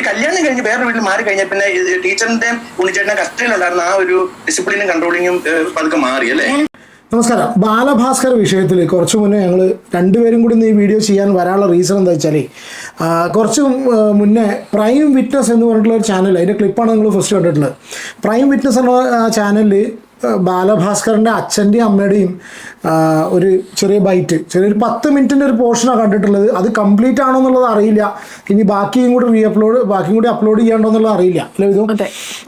ഈ കല്യാണം കഴിഞ്ഞ് വേറെ വീട്ടിൽ മാറി കഴിഞ്ഞാൽ പിന്നെ ടീച്ചറിന്റെ ടീച്ചറിന്റെയും ഉണ്ണിച്ചേട്ടന്റെ കസ്റ്റഡിയിലുണ്ടായിരുന്ന ആ ഒരു ഡിസിപ്ലിനും കൺട്രോളിങ്ങും പതുക്കെ മാറി അല്ലേ? നമസ്കാരം. ബാലഭാസ്കർ വിഷയത്തിൽ കുറച്ച് മുന്നേ ഞങ്ങൾ രണ്ടുപേരും കൂടി ഈ വീഡിയോ ചെയ്യാൻ വരാനുള്ള റീസൺ എന്താ വെച്ചാൽ കുറച്ച് മുന്നേ പ്രൈം വിറ്റ്നസ് എന്ന് പറഞ്ഞിട്ടുള്ള ഒരു ചാനൽ അതിന്റെ ക്ലിപ്പാണ് നിങ്ങൾ ഫസ്റ്റ് കണ്ടിട്ടുള്ളത്. പ്രൈം വിറ്റ്നസ് എന്ന ചാനലിൽ ബാലഭാസ്കറിന്റെ അച്ഛന്റെയും അമ്മയുടെയും ഒരു ചെറിയ ബൈറ്റ് ചെറിയൊരു പത്ത് മിനിറ്റിന്റെ ഒരു പോർഷനാണ് കണ്ടിട്ടുള്ളത്. അത് കംപ്ലീറ്റ് ആണോ എന്നുള്ളത് അറിയില്ല. ഇനി ബാക്കിയും കൂടി റീ അപ്ലോഡ് ബാക്കിയും കൂടി അപ്ലോഡ് ചെയ്യണ്ടോ എന്നുള്ളത് അറിയില്ല. അല്ലേ ഇതും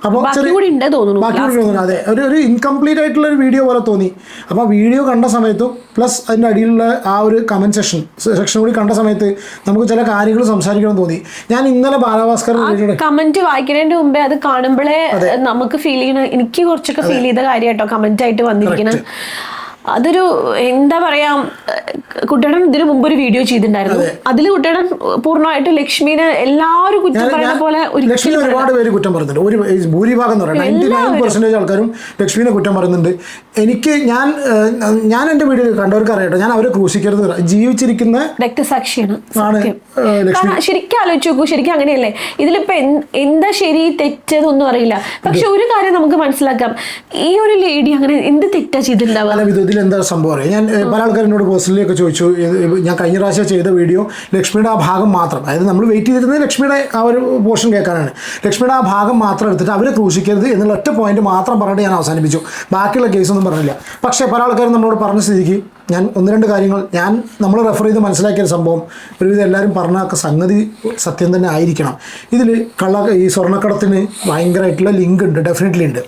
അപ്പോൾ ചെറിയ- കൂടി ഉണ്ട് തോന്നുന്നു ബാക്കി കൂടി തോന്നുന്നു. അതെ. ഒരു ഒരു ഇൻകംപ്ലീറ്റ് ആയിട്ടുള്ള ഒരു വീഡിയോ പോലെ തോന്നി. അപ്പോൾ വീഡിയോ കണ്ട സമയത്തും പ്ലസ് അതിന്റെ അടിയിലുള്ള ആ ഒരു കമന്റ് സെക്ഷൻ സെക്ഷൻ കൂടി കണ്ട സമയത്ത് നമുക്ക് ചില കാര്യങ്ങൾ സംസാരിക്കണം തോന്നി. ഞാൻ ഇന്നലെ ബാലഭാസ്കർ കമന്റ് വായിക്കുന്നതിന്റെ മുമ്പേ അത് കാണുമ്പോഴേ നമുക്ക് ഫീൽ ചെയ്യണം എനിക്ക് കുറച്ചൊക്കെ ഫീൽ ചെയ്ത കാര്യം കേട്ടോ കമന്റ് ആയിട്ട് വന്നിരിക്കണം അതൊരു എന്താ പറയാ കുട്ടിയുടെ ഇതിനു മുമ്പ് ഒരു വീഡിയോ ചെയ്തിട്ടുണ്ടായിരുന്നു. അതിൽ കുട്ടിയുടെ പൂർണമായിട്ട് ലക്ഷ്മിനെ എല്ലാവരും കുറ്റം പറയുന്ന പോലെ ലക്ഷ്മി ഒരുപാട് പേര് കുറ്റം പറയുന്നുണ്ട് ഒരു ഭൂരിഭാഗം എന്ന് പറയുന്നത് നയന്റി നയൻ പെർസെന്റേജ് ആൾക്കാരും ലക്ഷ്മിനെ കുറ്റം പറയുന്നുണ്ട്. എനിക്ക് ഞാൻ ഞാൻ എന്റെ വീഡിയോ കണ്ടവർക്ക് അറിയട്ടെ ഞാൻ അവരെ ക്രൂശിക്കരുത് ജീവിച്ചിരിക്കുന്ന രക്തസാക്ഷിയാണ്. കാരണം ശരിക്കും ആലോചിച്ച് നോക്കൂ ശരിക്കും അങ്ങനെയല്ലേ? ഇതിലിപ്പോ എന്താ ശരി തെറ്റതൊന്നും അറിയില്ല. പക്ഷെ ഒരു കാര്യം നമുക്ക് മനസ്സിലാക്കാം. ഈ ഒരു ലേഡി അങ്ങനെ എന്ത് തെറ്റാ ചെയ്തിട്ടുണ്ടാവുക? അല്ല ഇത് ഇതിൽ എന്താ സംഭവം അറിയാം? ഞാൻ പല ആൾക്കാരും എന്നോട് പേഴ്സണലി ഒക്കെ ചോദിച്ചു ഞാൻ കഴിഞ്ഞ പ്രാവശ്യം ചെയ്ത വീഡിയോ ലക്ഷ്മിയുടെ ആ ഭാഗം മാത്രം. അതായത് നമ്മൾ വെയിറ്റ് ചെയ്തിരുന്നത് ലക്ഷ്മിയുടെ ആ ഒരു പോർഷൻ കേൾക്കാനാണ്. ലക്ഷ്മിയുടെ ആ ഭാഗം മാത്രം എടുത്തിട്ട് അവരെ ക്രൂശിക്കരുത് എന്നുള്ള ഒറ്റ പോയിന്റ് മാത്രം പറഞ്ഞിട്ട് ഞാൻ അവസാനിപ്പിച്ചു. ബാക്കിയുള്ള കേസൊന്നും പറഞ്ഞില്ല. പക്ഷേ പല ആൾക്കാരും നമ്മളോട് പറഞ്ഞ സ്ഥിതിക്ക് ഞാൻ ഒന്ന് രണ്ട് കാര്യങ്ങൾ. ഞാൻ നമ്മൾ റെഫർ ചെയ്ത് മനസ്സിലാക്കിയ ഒരു സംഭവം. ഒരുവിധം എല്ലാവരും പറഞ്ഞ സംഗതി സത്യം തന്നെ ആയിരിക്കണം. ഇതിൽ കള്ള ഈ സ്വർണക്കടത്തിന് ഭയങ്കരമായിട്ടുള്ള ലിങ്ക് ഉണ്ട്. ഡെഫിനറ്റ്ലി ഉണ്ട്.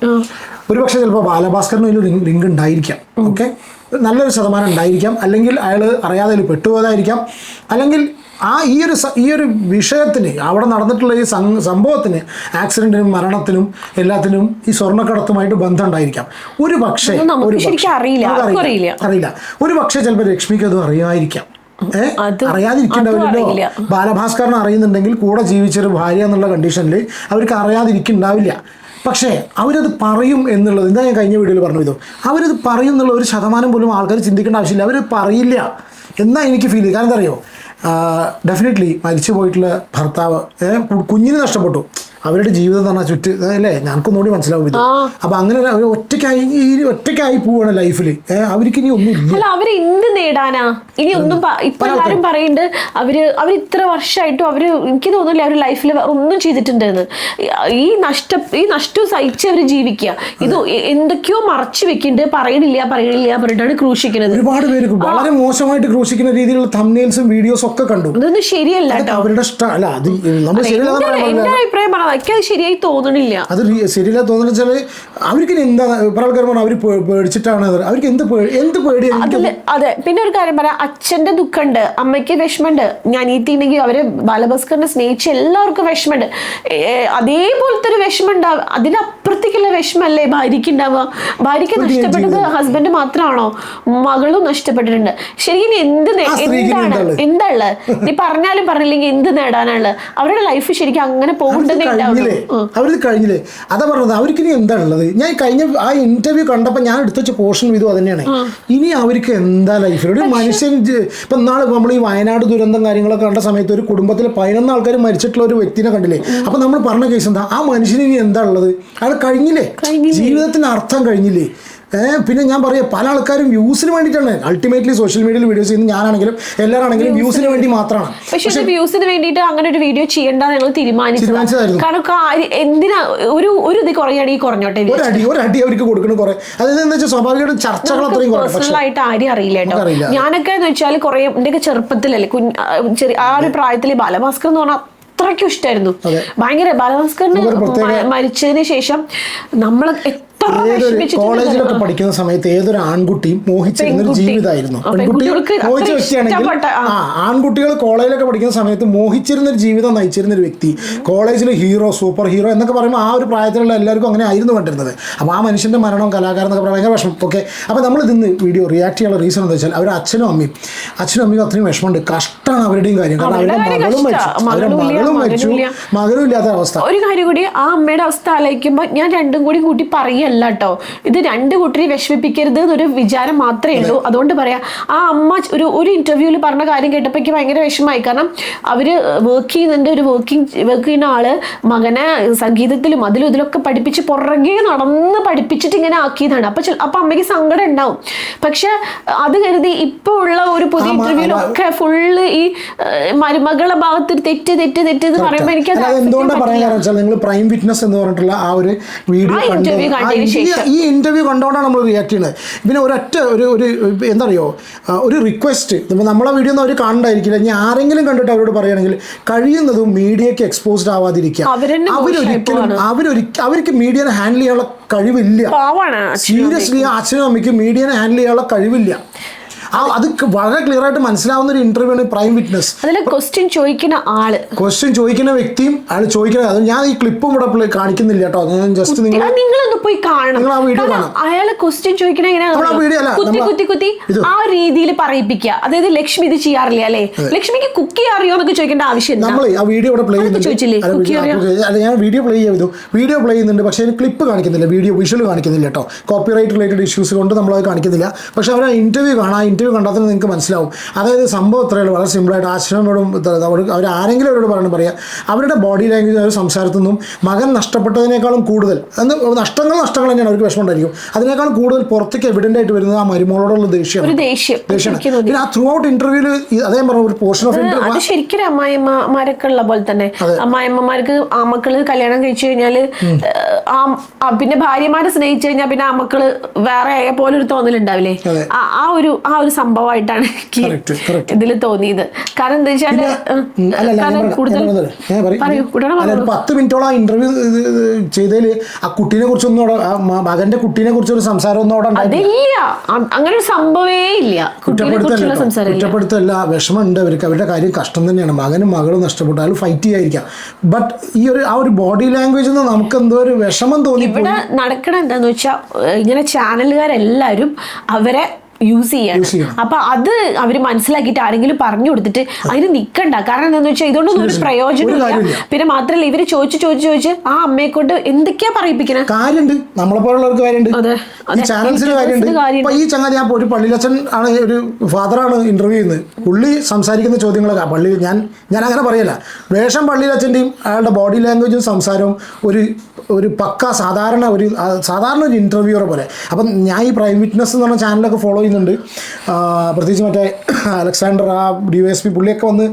ഒരുപക്ഷെ ചിലപ്പോൾ ബാലഭാസ്കറിന് ഒരു ലിങ്ക് ഉണ്ടായിരിക്കാം. ഓക്കെ നല്ലൊരു ശതമാനം ഉണ്ടായിരിക്കാം. അല്ലെങ്കിൽ അയാൾ അറിയാതെ അതിൽ പെട്ടുപോയതായിരിക്കാം. അല്ലെങ്കിൽ ആ ഈ ഒരു ഈ ഒരു വിഷയത്തിന് അവിടെ നടന്നിട്ടുള്ള ഈ സംഭവത്തിന് ആക്സിഡന്റിനും മരണത്തിനും എല്ലാത്തിനും ഈ സ്വർണക്കടത്തുമായിട്ട് ബന്ധം ഉണ്ടായിരിക്കാം ഒരു പക്ഷേ ഒരു അറിയില്ല. അറിയില്ല. ഒരു പക്ഷേ ചിലപ്പോൾ ലക്ഷ്മിക്ക് അത് അറിയാമായിരിക്കാം അറിയാതിരിക്കണ്ടാവില്ലല്ലോ. ബാലഭാസ്കറിന് അറിയുന്നുണ്ടെങ്കിൽ കൂടെ ജീവിച്ചൊരു ഭാര്യ എന്നുള്ള കണ്ടീഷനിൽ അവർക്ക് അറിയാതിരിക്കുന്നുണ്ടാവില്ല പക്ഷേ അവരത് പറയും എന്നുള്ളത് എന്താ ഞാൻ കഴിഞ്ഞ വീഡിയോയിൽ പറഞ്ഞു ഇതോ അവരത് പറയും എന്നുള്ള ഒരു ശതമാനം പോലും ആൾക്കാർ ചിന്തിക്കേണ്ട ആവശ്യമില്ല. അവർ പറയില്ല. എന്നാ എനിക്ക് ഫീൽ ചെയ്യും കാരണം എന്താ അറിയോ? ഡെഫിനറ്റ്ലി മരിച്ചു പോയിട്ടുള്ള ഭർത്താവ് കുഞ്ഞിന് നഷ്ടപ്പെട്ടു. അവരുടെ ജീവിതം എന്ന് പറഞ്ഞാൽ ചുറ്റ് അല്ലേ? ഞങ്ങൾക്കൊന്നുകൂടി മനസ്സിലാവും ഇത്. അപ്പൊ അങ്ങനെ അവർ ഒറ്റയ്ക്കായി ഈ ഒറ്റയ്ക്കായി പോവാണ് ലൈഫിൽ അവർക്ക് ഇനി ഒന്നും അല്ല അവർ എന്ത് നേടാനാ? ഇനി ഒന്നും ഇപ്പൊ എല്ലാരും പറയുന്നുണ്ട് അവർ അവർ ഇത്ര വർഷമായിട്ടും അവർ എനിക്ക് തോന്നുന്നില്ല അവർ ലൈഫിൽ ഒന്നും ചെയ്തിട്ടുണ്ടെന്ന്. ഈ നഷ്ട ഈ നഷ്ടം സഹിച്ച് അവർ ജീവിക്കുക ഇത് എന്തൊക്കെയോ മറച്ചു വെക്കുന്നുണ്ട് പറയണില്ല പറയണില്ല പറഞ്ഞിട്ടാണ് ക്രൂശിക്കുന്നത് ഒരുപാട് പേര് വളരെ മോശമായിട്ട് ക്രൂശിക്കുന്ന രീതിയിലുള്ള തമ്മിൽസും വീഡിയോസും ഒക്കെ കണ്ടു. ഇതൊന്നും ശരിയല്ല അവരുടെ ഇഷ്ടം അല്ല അത് നമ്മൾ ശരിയല്ല എനിക്ക് അത് ശരിയായി തോന്നണില്ല. അത് ശരിയല്ല തോന്നുന്നു വെച്ചാൽ അവർക്ക് എന്താ പറഞ്ഞു അവർ പേടിച്ചിട്ടാണ് അവർക്ക് എന്ത് എന്ത് പേടി അതെ. പിന്നെ ഒരു കാര്യം പറയാം. അച്ഛന്റെ ദുഃഖമുണ്ട് അമ്മയ്ക്ക് വിഷമമുണ്ട് ഞാൻ ഈ തീണെങ്കിൽ അവർ ബാലഭാസ്കറിനെ സ്നേഹിച്ച് എല്ലാവർക്കും വിഷമമുണ്ട് അതേപോലത്തെ ഒരു വിഷമം ഉണ്ടാവും അതിനപ്പുറത്തേക്കുള്ള വിഷമല്ലേ ഭാര്യയ്ക്ക് ഉണ്ടാവുക ഭാര്യയ്ക്ക് നഷ്ടപ്പെട്ടത് ഹസ്ബൻഡ് മാത്രമാണോ? മകളും നഷ്ടപ്പെട്ടിട്ടുണ്ട്. ശരിക്കും എന്ത് എന്താണ്? എന്താ ഉള്ളത്? നീ പറഞ്ഞാലും പറഞ്ഞില്ലെങ്കിൽ എന്ത് നേടാനാണ് അവരുടെ ലൈഫ് ശരിക്കും അങ്ങനെ പോകേണ്ടതില്ല കഴിഞ്ഞില്ലേ. അവർക്ക് കഴിഞ്ഞില്ലേ? അതാ പറഞ്ഞത് അവർക്ക് ഇനി എന്താ ഉള്ളത് ഞാൻ കഴിഞ്ഞ ആ ഇന്റർവ്യൂ കണ്ടപ്പോൾ ഞാൻ എടുത്തു വെച്ച പോർഷൻ ഇതും അത് തന്നെയാണ് ഇനി അവർക്ക് എന്താ ലൈഫിൽ ഒരു മനുഷ്യൻ ഇപ്പൊ നാളെ നമ്മൾ ഈ വയനാട് ദുരന്തം കാര്യങ്ങളൊക്കെ കണ്ട സമയത്ത് ഒരു കുടുംബത്തിലെ പതിനൊന്ന് ആൾക്കാർ മരിച്ചിട്ടുള്ള ഒരു വ്യക്തിനെ കണ്ടില്ലേ? അപ്പൊ നമ്മൾ പറഞ്ഞ കേസ് എന്താ? ആ മനുഷ്യന് ഇനി എന്താ ഉള്ളത് അയാൾ കഴിഞ്ഞില്ലേ? ജീവിതത്തിന് അർത്ഥം കഴിഞ്ഞില്ലേ? പിന്നെ ഞാൻ പറയാം പല ആൾക്കാരും വ്യൂസിന് വേണ്ടിയിട്ടാണ്. അൾട്ടിമേറ്റ്ലി സോഷ്യൽ മീഡിയയിൽ വീഡിയോ ചെയ്യുന്നത് ഞാനാണെങ്കിലും എല്ലാവരാണെങ്കിലും വ്യൂസിന് വേണ്ടി മാത്രമാണ്. പക്ഷെ വ്യൂസിന് വേണ്ടിയിട്ട് അങ്ങനെ ഒരു വീഡിയോ ചെയ്യേണ്ട ഞങ്ങൾ തീരുമാനിച്ചത് തീരുമാനിച്ചതായിരുന്നു. കാരണം എന്തിനാ ഒരു ഒരു ഇത് കുറയാണെങ്കിൽ കുറഞ്ഞോട്ടെ ഒരടി ഒരടി അവർക്ക് കൊടുക്കണം കുറെ. അതായത് എന്താ വെച്ചാൽ സ്വാഭാവികമായിട്ടും ചർച്ചകൾ അത്രയും പേഴ്സണലായിട്ട് ആരും അറിയില്ല കേട്ടോ. ഞാനൊക്കെ എന്ന് വെച്ചാൽ കുറെ എന്റെയൊക്കെ ചെറുപ്പത്തിലല്ലേ കുഞ്ഞ് ആ, ചെറിയ ആ ഒരു പ്രായത്തിൽ ബാലഭാസ്കർ എന്ന് പറഞ്ഞാൽ അത്രയ്ക്കും ഇഷ്ടമായിരുന്നു. ഭയങ്കര ബാലഭാസ്കറിന് മരിച്ചതിന് ശേഷം നമ്മൾ കോളേജിലൊക്കെ പഠിക്കുന്ന സമയത്ത് ഏതൊരു ആൺകുട്ടിയും മോഹിച്ചിരുന്ന ഒരു ജീവിതമായിരുന്നു. പെൺകുട്ടികൾക്ക് മോഹിച്ച വ്യക്തിയാണെങ്കിൽ ആ. ആൺകുട്ടികൾ കോളേജിലൊക്കെ പഠിക്കുന്ന സമയത്ത് മോഹിച്ചിരുന്ന ഒരു ജീവിതം നയിച്ചിരുന്ന ഒരു വ്യക്തി. കോളേജിൽ ഹീറോ സൂപ്പർ ഹീറോ എന്നൊക്കെ പറയുമ്പോൾ ആ ഒരു പ്രായത്തിലുള്ള എല്ലാവർക്കും അങ്ങനെ ആയിരുന്നു കണ്ടിരുന്നത്. അപ്പോൾ ആ മനുഷ്യന്റെ മരണവും കലാകാരൻ എന്നൊക്കെ പറയുമ്പോൾ ഭയങ്കര വിഷമം. ഓക്കെ അപ്പോൾ നമ്മൾ ഇതിന്ന് വീഡിയോ റിയാക്ട് ചെയ്യാനുള്ള റീസൺ എന്താ വെച്ചാൽ അവരുടെ അച്ഛനും അമ്മയും അച്ഛനും അമ്മയും അത്രയും വിഷമമുണ്ട്. കഷ്ടമാണ് അവരുടെയും കാര്യം കാരണം അവരുടെ മകളും മരിച്ചു. അവരുടെ മകളും മരിച്ചു. മകളും ഇല്ലാത്ത അവസ്ഥ ഒരു കാര്യം കൂടി ആ അമ്മയുടെ അവസ്ഥ ആലോചിക്കുമ്പോൾ ഞാൻ രണ്ടും കൂടി കൂട്ടി പറയല്ല അല്ല കേട്ടോ ഇത് രണ്ട് കുട്ടിയെ വിഷമിപ്പിക്കരുത് എന്നൊരു വിചാരം മാത്രമേ ഉള്ളൂ. അതുകൊണ്ട് പറയാ ആ അമ്മ ഒരു ഒരു ഇന്റർവ്യൂവിൽ പറഞ്ഞ കാര്യം കേട്ടപ്പോൾ എനിക്ക് ഭയങ്കര വിഷമമായി. കാരണം അവർ വർക്ക് ചെയ്യുന്നുണ്ട് ഒരു വർക്കിംഗ് വർക്ക് ചെയ്യുന്ന ആൾ മകനെ സംഗീതത്തിലും അതിലും ഇതിലൊക്കെ പഠിപ്പിച്ച് പുറകെ നടന്ന് പഠിപ്പിച്ചിട്ട് ഇങ്ങനെ ആക്കിയതാണ്. അപ്പൊ അപ്പൊ അമ്മയ്ക്ക് സങ്കടം ഉണ്ടാവും. പക്ഷെ അത് കരുതി ഇപ്പൊ ഉള്ള ഒരു പുതിയ ഇന്റർവ്യൂലൊക്കെ ഫുള്ള് ഈ മരുമകളുടെ ഭാഗത്ത് തെറ്റ് തെറ്റ് തെറ്റ് എന്ന് പറയുമ്പോൾ എനിക്ക് എന്തുകൊണ്ടാണ് കാരണം നിങ്ങൾ പ്രൈം വിറ്റ്നസ് എന്ന് പറഞ്ഞിട്ടുള്ള ആ ഒരു വീഡിയോ ഈ ഇന്റർവ്യൂ കണ്ടോണ്ടാണ് നമ്മൾ റിയാക്ട് ചെയ്യുന്നത് പിന്നെ ഒരൊറ്റ ഒരു ഒരു എന്താ പറയുക ഒരു റിക്വസ്റ്റ് ഇപ്പോൾ നമ്മളെ വീഡിയോ ഒന്നും അവർ കാണണ്ടായിരിക്കില്ല. ഇനി ആരെങ്കിലും കണ്ടിട്ട് അവരോട് പറയുകയാണെങ്കിൽ കഴിയുന്നതും മീഡിയക്ക് എക്സ്പോസ്ഡ് ആവാതിരിക്കുക. അവരൊരിക്കലും അവരൊരിക്കലും അവർക്ക് മീഡിയനെ ഹാൻഡിൽ ചെയ്യാനുള്ള കഴിവില്ല. സീരിയസ്ലി അച്ഛനും അമ്മയ്ക്കും. മീഡിയനെ ഹാൻഡിൽ ചെയ്യാനുള്ള കഴിവില്ല. അത് വളരെ ക്ലിയർ ആയിട്ട് മനസ്സിലാവുന്ന ഒരു ഇന്റർവ്യൂ ആണ് പ്രൈം വിറ്റ്നസ് അതിലെ ക്വസ്റ്റ്യൻ ചോദിക്കുന്ന ആൾ. ക്വസ്റ്റ്യൻ ചോദിക്കുന്ന വ്യക്തിയും അയാൾ ചോദിക്കുന്നത് അത് ഞാൻ ഈ ക്ലിപ്പും ഇവിടെ കാണിക്കുന്നില്ല കേട്ടോ. ഞാൻ ജസ്റ്റ് നിങ്ങൾ നിങ്ങളൊന്ന് പോയി കാണണം. നിങ്ങൾ ആ വീഡിയോ കാണണം. അയാളെ ക്വസ്റ്റ്യൻ ചോദിക്കണ നമ്മൾ ആ അല്ല, എങ്ങനെയാ കുത്തി കുത്തി കുത്തി ആ രീതിയിൽ പറയിപ്പിക്കുക. അതായത് ലക്ഷ്മി ഇത് ചെയ്യാറില്ല അല്ലേ? ലക്ഷ്മിക്ക് കുക്ക് ചെയ്യാറിയോ എന്നൊക്കെ ചോദിക്കേണ്ട ആവശ്യം നമ്മൾ ആ വീഡിയോ ഇവിടെ പ്ലേ ചെയ്യുന്നുണ്ട്. ഞാൻ വീഡിയോ പ്ലേ ചെയ്തു വീഡിയോ പ്ലേ ചെയ്യുന്നുണ്ട് പക്ഷേ ക്ലിപ്പ് കാണിക്കുന്നില്ല വീഡിയോ വിഷ്വൽ കാണിക്കുന്നില്ല കേട്ടോ. കോപ്പിറൈറ്റ് റിലേറ്റഡ് ഇഷ്യൂസ് കൊണ്ട് നമ്മൾ അത് കാണിക്കുന്നില്ല. പക്ഷെ അവർ ആ ഇന്റർവ്യൂ കാണാം. ആ ഇന്റർവ്യൂ കണ്ടാൽ നിങ്ങൾക്ക് മനസ്സിലാവും. അതായത് സംഭവം ഇത്രയുള്ളൂ വളരെ സിമ്പിളായിട്ട് ആശ്രമോടും അവർ ആരെങ്കിലും അവരോട് പറയണം പറയാം. അവരുടെ ബോഡി ലാംഗ്വേജ് അവർ സംസാരത്തു നിന്നും മകൻ നഷ്ടപ്പെട്ടതിനേക്കാളും കൂടുതൽ എന്ന് നഷ്ടങ്ങൾ നഷ്ടങ്ങൾ തന്നെയാണ്. അവർക്ക് വിഷമം ഉണ്ടായിരിക്കും. അതിനേക്കാളും കൂടുതൽ പുറത്തേക്ക് എവിഡന്റ് ആയിട്ട് വരുന്നത് ആ മരുമോളോടുള്ള ദേഷ്യം ദേഷ്യം. ദേഷ്യമാണ്. പിന്നെ ആ ത്രൂ ഔട്ട് ഇന്റർവ്യൂൽ അതേ പറഞ്ഞ ഒരു പോർഷൻ ഓഫ് ഇന്റർവ്യൂ ശരിക്കും അമ്മായിമ്മമാരൊക്കെ ഉള്ള പോലെ തന്നെ. അമ്മായിമ്മമാർക്ക് ആ മക്കൾ കല്യാണം കഴിച്ചു ആ പിന്നെ ഭാര്യമാരെ സ്നേഹിച്ചു കഴിഞ്ഞാൽ പിന്നെ ആ മക്കൾ വേറെ പോലെ ഒരു തോന്നലുണ്ടാവില്ലേ? ആ ഒരു ആ ഒരു സംഭവമായിട്ടാണ് എനിക്ക്. ഇതിൽ തോന്നിയത്. കാരണം എന്താ പറഞ്ഞോളൂ. പത്ത് മിനിറ്റോളം ആ ഇന്റർവ്യൂ ചെയ്തതിൽ ആ കുട്ടീനെ കുറിച്ചൊന്നും മകന്റെ കുട്ടീനെ കുറിച്ച് ഒരു സംസാരം ഉണ്ടായിട്ടില്ല. അതില്ല. അങ്ങനെ ഒരു സംഭവമേ ഇല്ല. കുറ്റപ്പെടുത്തല്ല കുറ്റപ്പെടുത്തല്ല വിഷമമുണ്ട് അവർക്ക്. അവരുടെ കാര്യം കഷ്ടം തന്നെയാണ്. മകനും മകളും നഷ്ടപ്പെട്ടാലും ഫൈറ്റ് ചെയ്യാതിരിക്കാം. ബട്ട് ഈ ഒരു ആ ഒരു ബോഡി ലാംഗ്വേജ് നമുക്ക് എന്തോ ഒരു വിഷമം തോന്നി ഇവിടെ നടക്കണ എന്താന്ന് വെച്ചാൽ ഇങ്ങനെ ചാനലുകാരെല്ലാരും അവരെ യൂസ് ചെയ്യാണ്. അപ്പൊ അത് അവർ മനസ്സിലാക്കിയിട്ട് ആരെങ്കിലും പറഞ്ഞു കൊടുത്തിട്ട് അതിന് നിക്കണ്ട. കാരണം എന്താണെന്ന് വെച്ചാൽ ഇതുകൊണ്ടൊന്നും ഒരു പ്രയോജനമില്ല പിന്നെ മാത്രല്ല ഇവർ ചോദിച്ചു ചോദിച്ചു ചോദിച്ച് ആ അമ്മയെ കൊണ്ട് എന്തൊക്കെയാ പറയിപ്പിക്കണേ? കാര്യമുണ്ട് നമ്മളെ പോലുള്ളവർക്ക് കാര്യമുണ്ട് അതെ, ഈ അതെ. ചാനൽസിന് കാര്യമുണ്ട് കാര്യമുണ്ട്. ഇപ്പൊ ഈ ചങ്ങാതി ഞാൻ ഒരു പള്ളിയിലച്ഛൻ ആണ് ഒരു ഫാദറാണ് ഇന്റർവ്യൂ ചെയ്യുന്നത്. പുള്ളി സംസാരിക്കുന്ന ചോദ്യങ്ങളൊക്കെ പള്ളി ഞാൻ ഞാൻ അങ്ങനെ പറയല്ല. വേഷം പള്ളിയിലച്ഛന്റെയും അയാളുടെ ബോഡി ലാംഗ്വേജും സംസാരവും ഒരു ഒരു പക്ക സാധാരണ ഒരു സാധാരണ ഒരു ഇന്റർവ്യൂറെ പോലെ. അപ്പം ഞാൻ ഈ പ്രൈം വിറ്റ്നസ് എന്ന് പറഞ്ഞ ചാനലൊക്കെ ഫോളോ ചെയ്യുന്നുണ്ട്. പ്രത്യേകിച്ച് മറ്റേ അലക്സാണ്ടർ ആ ഡി വൈ എസ് പി പുള്ളിയൊക്കെ വന്ന്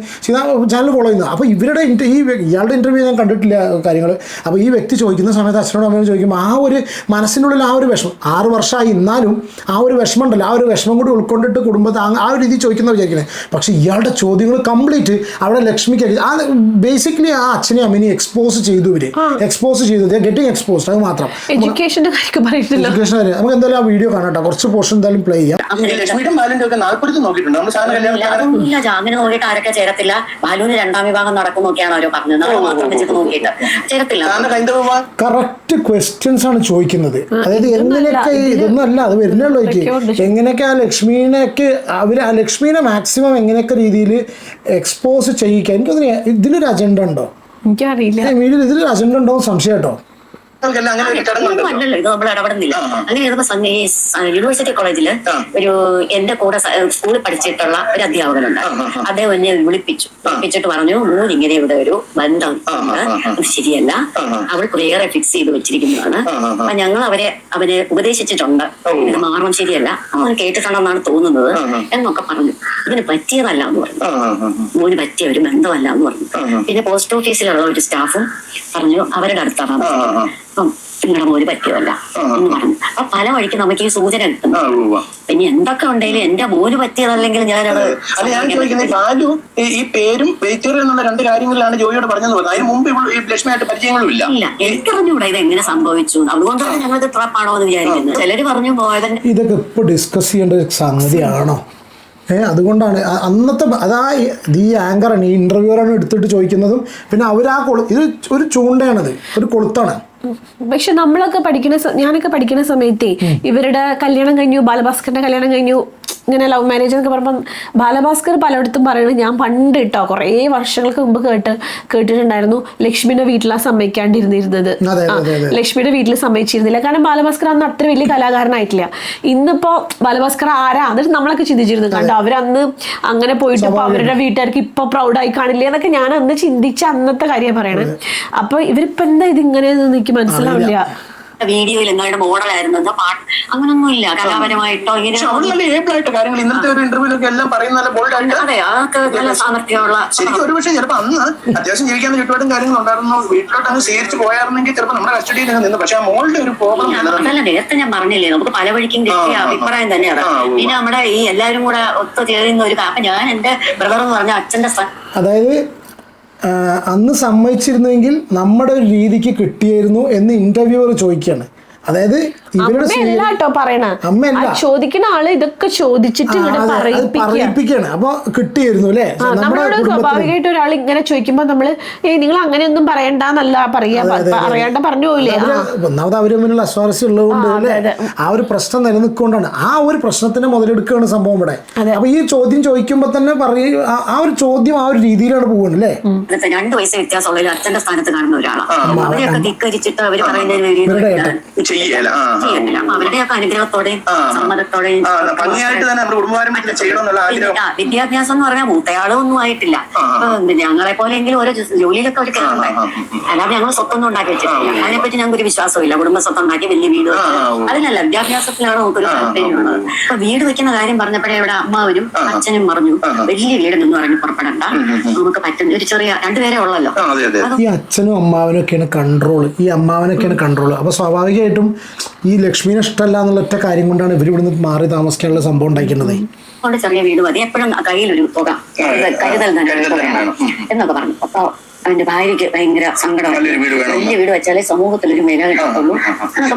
ചാനൽ ഫോളോ ചെയ്യുന്നത് അപ്പോൾ ഇവരുടെ ഈ ഇയാളുടെ ഇന്റർവ്യൂ ഞാൻ കണ്ടിട്ടില്ല കാര്യങ്ങൾ അപ്പോൾ ഈ വ്യക്തി ചോദിക്കുന്ന സമയത്ത് അച്ഛനോട് അമ്മയോട് ചോദിക്കുമ്പോൾ ആ ഒരു മനസ്സിനുള്ളിൽ ആ ഒരു വിഷമം ആറ് വർഷമായി ഇന്നാലും ആ ഒരു വിഷമം ഉണ്ടല്ലോ ആ ഒരു വിഷമം കൂടി ഉൾക്കൊണ്ടിട്ട് കുടുംബത്തെ ആ- ഒരു രീതി ചോദിക്കുന്ന വിചാരിക്കുന്നത് പക്ഷേ ഇയാളുടെ ചോദ്യങ്ങൾ കംപ്ലീറ്റ് അവിടെ ലക്ഷ്മിക്ക് ആ ബേസിക്കലി ആ അച്ഛനെ അമ്മനെ എക്സ്പോസ് ചെയ്തു ഇവർ. എക്സ്പോസ് ചെയ്തു. ഗെറ്റിംഗ് എക്സ്പോസ്ഡ് അത് മാത്രം. എഡ്യൂക്കേഷന്റെ കാര്യം നമുക്ക് എന്തായാലും ആ വീഡിയോ കാണാം കേട്ടോ. കുറച്ച് പോർഷൻ എന്തായാലും പ്ലേ ചെയ്യാം. ലക്ഷ്മിയുടെ ബാലുന്റെ ഒക്കെ നാൽപ്പത് നോക്കിയിട്ടുണ്ട്. നമ്മൾ സാധാരണ കല്യാണം ജാമ്യം നോക്കിയിട്ട് ആരൊക്കെ ചേരത്തില്ല? ബാലുവിന് രണ്ടാം വിഭാഗം നടക്കും നോക്കിയാണ് അവരോ പറഞ്ഞത്. നോക്കിയിട്ട്. ചേരത്തില്ല. കറക്റ്റ് ക്വസ്റ്റ്യൻസ് ആണ് ചോദിക്കുന്നത്. അതായത് എങ്ങനെയൊക്കെ ഇതൊന്നല്ല ഇതൊന്നും അല്ല അത് വരുന്നുള്ളൂ എങ്ങനെയൊക്കെ ആ ലക്ഷ്മീനെയൊക്കെ അവർ ആ ലക്ഷ്മീനെ മാക്സിമം എങ്ങനെയൊക്കെ രീതിയിൽ എക്സ്പോസ് ചെയ്യിക്കാൻ എനിക്ക് ഇതിലൊരു അജണ്ട ഉണ്ടോ? എനിക്കറിയില്ല. ഇതിലൊരു അജണ്ട ഉണ്ടോ സംശയം കേട്ടോ അല്ലല്ലോ ഇത് നമ്മൾ ഇടപെടുന്നില്ല. അങ്ങനെ യൂണിവേഴ്സിറ്റി കോളേജിൽ ഒരു എന്റെ കൂടെ സ്കൂളിൽ പഠിച്ചിട്ടുള്ള ഒരു അധ്യാപകനുണ്ട്. അദ്ദേഹം എന്നെ വിളിപ്പിച്ചു വിളിപ്പിച്ചിട്ട് പറഞ്ഞു മോൻ ഇങ്ങനെ ഇവിടെ ഒരു ബന്ധം. അത് ശരിയല്ല. അവൾ കുറേയേറെ ഫിക്സ് ചെയ്ത് വെച്ചിരിക്കുന്നതാണ്. അപ്പൊ ഞങ്ങൾ അവരെ അവരെ ഉപദേശിച്ചിട്ടുണ്ട്. ഇത് മാറണം ശരിയല്ല അവൻ കേട്ടിട്ടുണ്ടെന്നാണ് തോന്നുന്നത്. എന്നൊക്കെ പറഞ്ഞു ഇതിന് പറ്റിയതല്ല എന്ന് പറഞ്ഞു ആ, ആ, ആ, ആ. മോന് പറ്റിയ ഒരു ബന്ധമല്ല എന്ന് പറഞ്ഞു. പിന്നെ പോസ്റ്റ് ഓഫീസിലുള്ള ഒരു സ്റ്റാഫും പറഞ്ഞു അവരുടെ അടുത്താണ് അപ്പം നിങ്ങളുടെ മോര് പറ്റിയതല്ല. എന്ന് പറഞ്ഞു. അപ്പൊ പല വഴിക്ക് നമുക്ക് ഈ സൂചന കിട്ടും. പിന്നെ എന്തൊക്കെ ഉണ്ടെങ്കിലും എന്റെ മോര് പറ്റിയതല്ലെങ്കിൽ ഞാനത് അല്ല ഞാൻ ചോദിക്കുന്നത് ബാലു ഈ പേരും വെജിറ്റേറിയൻ എന്നുള്ള രണ്ട് കാര്യങ്ങളിലാണ് ജോയിയോട് പറഞ്ഞെന്ന് പറഞ്ഞത്. അതിന് മുമ്പ് ഈ ലക്ഷ്മിയായിട്ട് പരിചയങ്ങളും ഇല്ല എനിക്കറിഞ്ഞൂടാ ഇത് എങ്ങനെ സംഭവിച്ചു. അതുകൊണ്ടാണ് ഞങ്ങൾക്ക് ട്രാപ്പാണോ എന്ന് വിചാരിക്കുന്നത്. ചിലര് പറഞ്ഞു പോയതന്നെ ഇതൊക്കെ ഇപ്പൊ ഡിസ്കസ് ചെയ്യേണ്ട ഒരു സംഗതിയാണോ? ഏ അതുകൊണ്ടാണ്. അന്നത്തെ അതാ ഈ- ആങ്കറാണ് ഈ ഇന്റർവ്യൂറാണ് എടുത്തിട്ട് ചോദിക്കുന്നതും പിന്നെ അവർ ആ കൊളു ഇത് ഒരു ചൂണ്ടയാണത് ഒരു കൊളുത്താണ്. പക്ഷെ നമ്മളൊക്കെ പഠിക്കുന്ന ഞാനൊക്കെ പഠിക്കുന്ന സമയത്തേ ഇവരുടെ കല്യാണം കഴിഞ്ഞു ബാലഭാസ്കറിന്റെ കല്യാണം കഴിഞ്ഞു ഇങ്ങനെ ലവ് മാരേജ് എന്നൊക്കെ പറയുമ്പം ബാലഭാസ്കർ പലയിടത്തും പറയുന്നത് ഞാൻ പണ്ട് കേട്ടോ കുറേ വർഷങ്ങൾക്ക് മുമ്പ് കേട്ട് കേട്ടിട്ടുണ്ടായിരുന്നു ലക്ഷ്മിയുടെ വീട്ടിലാണ് സമ്മതിക്കാണ്ടിരുന്നിരുന്നത്. ലക്ഷ്മിയുടെ വീട്ടിൽ സമ്മതിച്ചിരുന്നില്ല. കാരണം ബാലഭാസ്കർ അന്ന് അത്ര വലിയ കലാകാരനായിട്ടില്ല. ഇന്നിപ്പോ ബാലഭാസ്കർ ആരാ? എന്നിട്ട് നമ്മളൊക്കെ ചിന്തിച്ചിരുന്നു. കണ്ടോ അവരന്ന് അങ്ങനെ പോയിട്ട് ഇപ്പൊ അവരുടെ വീട്ടുകാർക്ക് ഇപ്പൊ പ്രൗഡായി കാണില്ലേ എന്നൊക്കെ ഞാൻ അന്ന് ചിന്തിച്ച അന്നത്തെ കാര്യം പറയണേ. അപ്പൊ ഇവരിപ്പോ എന്താ ഇങ്ങനെ എനിക്ക് മനസ്സിലാവില്ല. വീഡിയോയിൽ നിങ്ങളുടെ മോഡലായിരുന്നു. എന്താ പാട്ട് അങ്ങനൊന്നും ഇല്ല കലാപരമായിട്ടോ ഇങ്ങനെ കാര്യങ്ങൾ ഇന്നത്തെ ഒരു ഇന്റർവ്യൂലൊക്കെ എല്ലാം പറയുന്ന നല്ല ബോൾഡായിട്ട് അതെ അതൊക്കെ നല്ല സാമർഥ്യമുള്ള ശരിക്കും ഒരു പക്ഷേ ചിലപ്പോൾ അന്ന് അത്യാവശ്യം ജീവിക്കാൻ ചുറ്റുപാടും കാര്യങ്ങൾ ഉണ്ടായിരുന്നു. വീട്ടിലോട്ട് അങ്ങ് സ്വീകരിച്ച് പോയായിരുന്നെങ്കിൽ ചിലപ്പോൾ നമ്മുടെ കസ്റ്റഡിയിൽ അങ്ങ് നിന്ന്. പക്ഷെ ആ മോളുടെ ഒരു പ്രോബ്ലം അതല്ല നേരത്തെ ഞാൻ പറഞ്ഞില്ലേ നമുക്ക് പല വഴിക്കും കിട്ടിയ അഭിപ്രായം തന്നെയാണ്. പിന്നെ നമ്മുടെ ഈ എല്ലാരും കൂടെ ഒത്തുചേരുന്ന ഒരു അപ്പൊ ഞാൻ എന്റെ ബ്രദർ എന്ന് പറഞ്ഞ അച്ഛന്റെ അതായത് അന്ന് സമ്മതിച്ചിരുന്നെങ്കിൽ നമ്മുടെ ഒരു രീതിക്ക് കിട്ടിയായിരുന്നു എന്ന് ഇന്റർവ്യൂവർ ചോദിക്കുകയാണ്. അതായത് ഇവരുടെ അമ്മയല്ല. ചോദിക്കുന്ന ആൾ ഇതൊക്കെ ചോദിച്ചിട്ട് പറയിപ്പിക്കുകയാണ് അപ്പൊ കിട്ടിയിരുന്നു അല്ലേ? ആ, നമ്മളോട് സ്വാഭാവികമായിട്ട് ഒരാൾ ഇങ്ങനെ ചോദിക്കുമ്പോ നമ്മൾ ഏയ് നിങ്ങൾ അങ്ങനെയൊന്നും പറയണ്ടെന്നല്ല പറയാ. പറയാണ്ട് പറഞ്ഞു പോയില്ലേ ഒന്നാമത് അവർ തമ്മിലുള്ള അസ്വാരസ്യം ഉള്ളതുകൊണ്ട് ആ, അല്ലേ? ആ ഒരു പ്രശ്നം നിലനിൽക്കൊണ്ടാണ്. ആ ഒരു പ്രശ്നത്തിനെ മുതലെടുക്കുകയാണ് സംഭവം ഇവിടെ. അതെ. അപ്പൊ ഈ ചോദ്യം ചോദിക്കുമ്പോ തന്നെ പറയും ആ- ഒരു ചോദ്യം ആ ഒരു രീതിയിലാണ് പോകുന്നത് അല്ലേ? രണ്ട് വയസ്സ് വ്യത്യാസമുള്ള അച്ഛന്റെ സ്ഥാനത്ത് കാണുന്ന ഒരാളാണ്. അവരെയൊക്കെ ധിക്കരിച്ചിട്ട് അവർ പറയുന്നതിന് ചെയ്യല. അപ്പൊ അവരുടെയൊക്കെ അനുഗ്രഹത്തോടെയും. സമ്മതത്തോടെയും ഭംഗിയായിട്ട് തന്നെ നമ്മുടെ കുടുംബപാരമ്പര്യത്തിൽ ചെയ്യണമെന്നുള്ള ആഗ്രഹം. വിദ്യാഭ്യാസം എന്ന് പറഞ്ഞാൽ മൂത്തയാളും ഒന്നും ആയിട്ടില്ല ഞങ്ങളെ പോലെയെങ്കിലും ഓരോ ജോലിയിലൊക്കെ അവർ കയറണ്ടേ. അല്ലാതെ ഞങ്ങൾ സ്വത്തൊന്നും ഉണ്ടാക്കി വെച്ചിട്ടില്ല. അതിനെപ്പറ്റി ഞങ്ങൾക്ക് ഒരു വിശ്വാസമില്ല കുടുംബ സ്വത്ത് ഉണ്ടാക്കി വലിയ വീട്. അതിനല്ല വിദ്യാഭ്യാസത്തിലാണ് നമുക്കൊരു താല്പര്യമുള്ളത് അപ്പൊ വീട് വെക്കുന്ന കാര്യം പറഞ്ഞപ്പോഴേ ഇവിടെ അമ്മാവരും അച്ഛനും പറഞ്ഞു വലിയ വീടെന്ന് പറഞ്ഞ് പുറപ്പെടണ്ട. നമുക്ക് പറ്റുന്ന ഒരു ചെറിയ രണ്ടുപേരെ ഉള്ളല്ലോ. ആ അതെ അതെ. ഈ അച്ഛനും അമ്മാവനും ഒക്കെയാണ് കൺട്രോൾ ഈ അമ്മാവനൊക്കെയാണ് കൺട്രോൾ അപ്പൊ സ്വാഭാവികമായിട്ടും ഈ ലക്ഷ്മിനെ ഇഷ്ടമല്ല എന്നുള്ള ഒറ്റ കാര്യം കൊണ്ടാണ് ഇവർ ഇവിടുന്ന് മാറി താമസിക്കാനുള്ള സംഭവം ഉണ്ടായിരിക്കുന്നത് കൊണ്ട് ചെറിയ വീട് മതി. എപ്പോഴും കയ്യിലൊരു പുക കരുതൽ. എന്നൊക്കെ പറഞ്ഞു. അപ്പൊ അവന്റെ ഭാര്യയ്ക്ക് ഭയങ്കര സങ്കടം. വലിയ വീട് വെച്ചാലേ സമൂഹത്തിൽ ഒരു വില കിട്ടത്തുള്ളൂ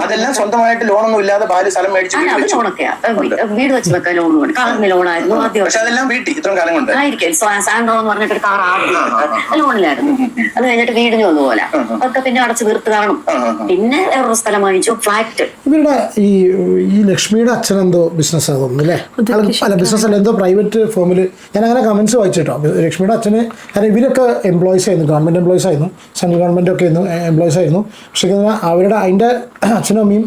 അതെല്ലാം സ്വന്തമായിട്ട് ലോണൊന്നും ഇല്ലാതെ ബാല്യ സ്ഥലം മേടിച്ച് വീട് അത് വെക്കാൻ ലോണൊക്കെയാ ലോൺ വേണം കാറിന് ലോണായിരുന്നു ആദ്യം അതെല്ലാം വീട്ടിൽ ഇത്രയും കാലം കൊണ്ട് ആയിരിക്കും സാ- സാൻഡ്രോ എന്ന് പറഞ്ഞിട്ട് കാർ ആദ്യം ലോണിലായിരുന്നു അത് കഴിഞ്ഞിട്ട് വീടിന് വന്നു പോലെ അതൊക്കെ പിന്നെ അടച്ച് തീർത്ത് കാണും പിന്നെ വേറൊരു സ്ഥലം വാങ്ങിച്ചു ഫ്ലാറ്റ് ഇവരുടെ ഈ ഈ ലക്ഷ്മിയുടെ അച്ഛൻ എന്തോ ബിസിനസ് അല്ലേ അല്ല, ബിസിനസ് അല്ല എന്തോ പ്രൈവറ്റ് ഫോമിൽ ഞാൻ അങ്ങനെ കമന്റ്സ് വായിച്ചിട്ടോ ലക്ഷ്മിയുടെ അച്ഛന് ഇവരൊക്കെ എംപ്ലോയിസ് ആയിരുന്നു ഗവൺമെന്റ് എംപ്ലോയീസ് ആയിരുന്നു. സെൻട്രൽ ഗവൺമെന്റ് ഒക്കെ ആയിരുന്നു എംപ്ലോയീസ് ആയിരുന്നു. പക്ഷേ അവരുടെ അതിന്റെ അച്ഛനും അമ്മയും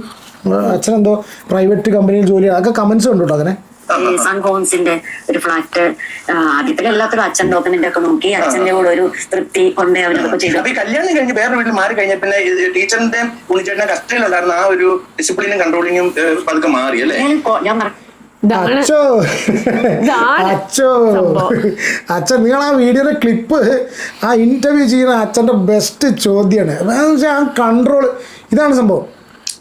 അച്ഛനെന്തോ പ്രൈവറ്റ് കമ്പനിയിൽ ജോലി അതൊക്കെ കമൻസ് ഉണ്ട് കേട്ടോ അങ്ങനെ സൺ ഹോംസിന്റെ ഒരു ഫ്ലാറ്റ് ആദ്യത്തിൽ എല്ലാത്തിലും അച്ഛൻ ഡോക്യുമെന്റ് ഒക്കെ നോക്കി. അച്ഛന്റെ കൂടെ ഒരു തൃപ്തി കൊണ്ട് അവരൊക്കെ ചെയ്തു. അപ്പൊ കല്യാണം കഴിഞ്ഞ് വേറെ വീട്ടിൽ മാറി കഴിഞ്ഞ പിന്നെ ടീച്ചറിന്റെ ഉണ്ണിച്ചേട്ടന്റെ കസ്റ്റഡിയിലുണ്ടായിരുന്ന ആ ഒരു ഡിസിപ്ലിനും കൺട്രോളിങ്ങും പതുക്കെ മാറി അല്ലേ? ഞാൻ അച്ചോ. അച്ചോ. അച്ഛൻ നിങ്ങൾ ആ വീഡിയോയുടെ ക്ലിപ്പ് ആ ഇന്റർവ്യൂ ചെയ്യുന്ന അച്ഛന്റെ ബെസ്റ്റ് ചോദ്യമാണ് ആ കൺട്രോൾ ഇതാണ് സംഭവം.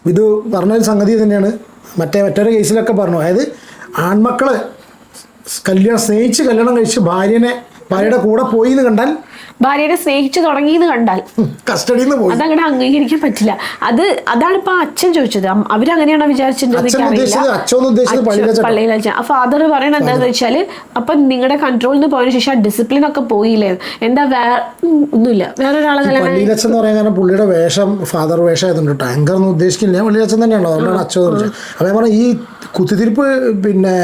ഇത് പറഞ്ഞൊരു സംഗതി തന്നെയാണ്. മറ്റേ മറ്റൊരു കേസിലൊക്കെ പറഞ്ഞു. അതായത് ആൺമക്കൾ കല്യാണം സ്നേഹിച്ച് കല്യാണം കഴിച്ച് ഭാര്യനെ ഭാര്യയുടെ കൂടെ പോയി എന്ന് കണ്ടാൽ ഭാര്യനെ സ്നേഹിച്ചു തുടങ്ങിയെന്ന് കണ്ടാൽ കസ്റ്റഡിയിൽ നിന്ന് പോയി. അതങ്ങനെ അംഗീകരിക്കാൻ പറ്റില്ല. അത് അതാണ് ഇപ്പൊ അച്ഛൻ ചോദിച്ചത്. അവരങ്ങനെയാണോ വിചാരിച്ചിട്ടുണ്ടെങ്കിൽ അച്ഛൻ ഉദ്ദേശിച്ചത് അച്ഛൻ ഉദ്ദേശിച്ചത് അച്ഛൻ പള്ളിയിലെ അച്ഛൻ. പള്ളിയിലെ അച്ഛൻ. ആ ഫാദർ പറയണത് എന്താന്ന് വെച്ചാൽ അപ്പൊ നിങ്ങളുടെ കൺട്രോളിൽ നിന്ന് പോയതിനു ശേഷം ആ ഡിസിപ്ലിൻ ഒക്കെ പോയില്ലേ? എന്താ വേറെ ഒന്നുമില്ല. വേറൊരാളെ ഒരാളെ പള്ളിയിലച്ഛൻ എന്ന് പറയാൻ കാരണം പുള്ളിയുടെ വേഷം ഫാദർ വേഷം ആയതുകൊണ്ട് ആങ്കർ ഒന്നും ഉദ്ദേശിക്കില്ല. പള്ളിയിലച്ഛൻ തന്നെയാണോ? അതുകൊണ്ടാണ് അച്ഛൻ എന്ന് ഞാൻ പറഞ്ഞ ഈ കുത്തിത്തിരിപ്പ് പിന്നെ